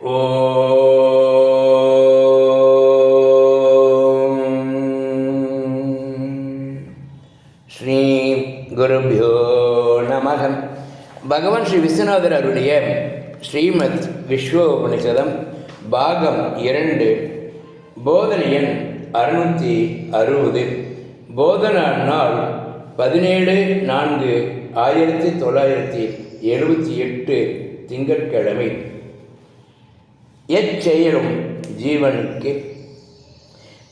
ஸ்ரீ குருபியோ நமகம் பகவான் ஸ்ரீ விஸ்வநாதர் அருடைய ஸ்ரீமத் விஸ்வ உபனிஷதம் பாகம் இரண்டு போதனை எண் அறுநூற்றி அறுபது. போதனா நாள் பதினேழு நான்கு ஆயிரத்தி தொள்ளாயிரத்தி எழுபத்தி எட்டு திங்கட்கிழமை. எச்செயலும் ஜீவனுக்கு.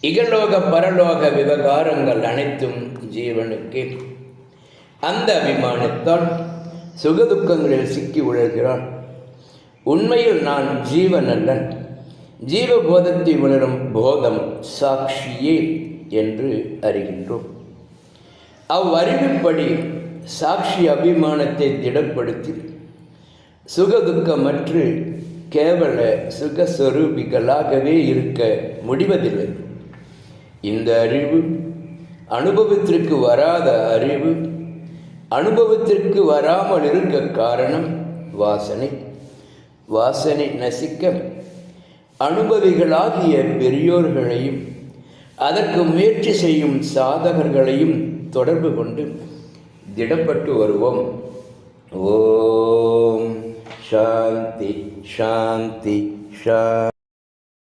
இகலோக பரலோக விவகாரங்கள் அனைத்தும் ஜீவனுக்கு. அந்த அபிமானத்தால் சுகதுக்கங்களில் சிக்கி உழல்கிறான். உண்மையில் நான் ஜீவன் அல்லன் ஜீவபோதத்தை உணரும் போதம் சாட்சியே என்று அறிகின்றோம். அவ்வறிவிப்படி சாட்சி அபிமானத்தை திடப்படுத்தி சுகதுக்கமற்று கேவல சுகஸ்வரூபிகளாகவே இருக்க முடிவதில்லை. இந்த அறிவு அனுபவத்திற்கு வராத அறிவு அனுபவத்திற்கு வராமல் இருக்க காரணம் வாசனை. வாசனை நசிக்க அனுபவிகளாகிய பெரியோர்களையும் அதற்கு முயற்சி செய்யும் சாதகர்களையும் தொடர்பு கொண்டு திடப்பட்டு வருவோம். ஓ ಶಾಂತಿ ಶಾಂತಿ ಶಾಂತಿ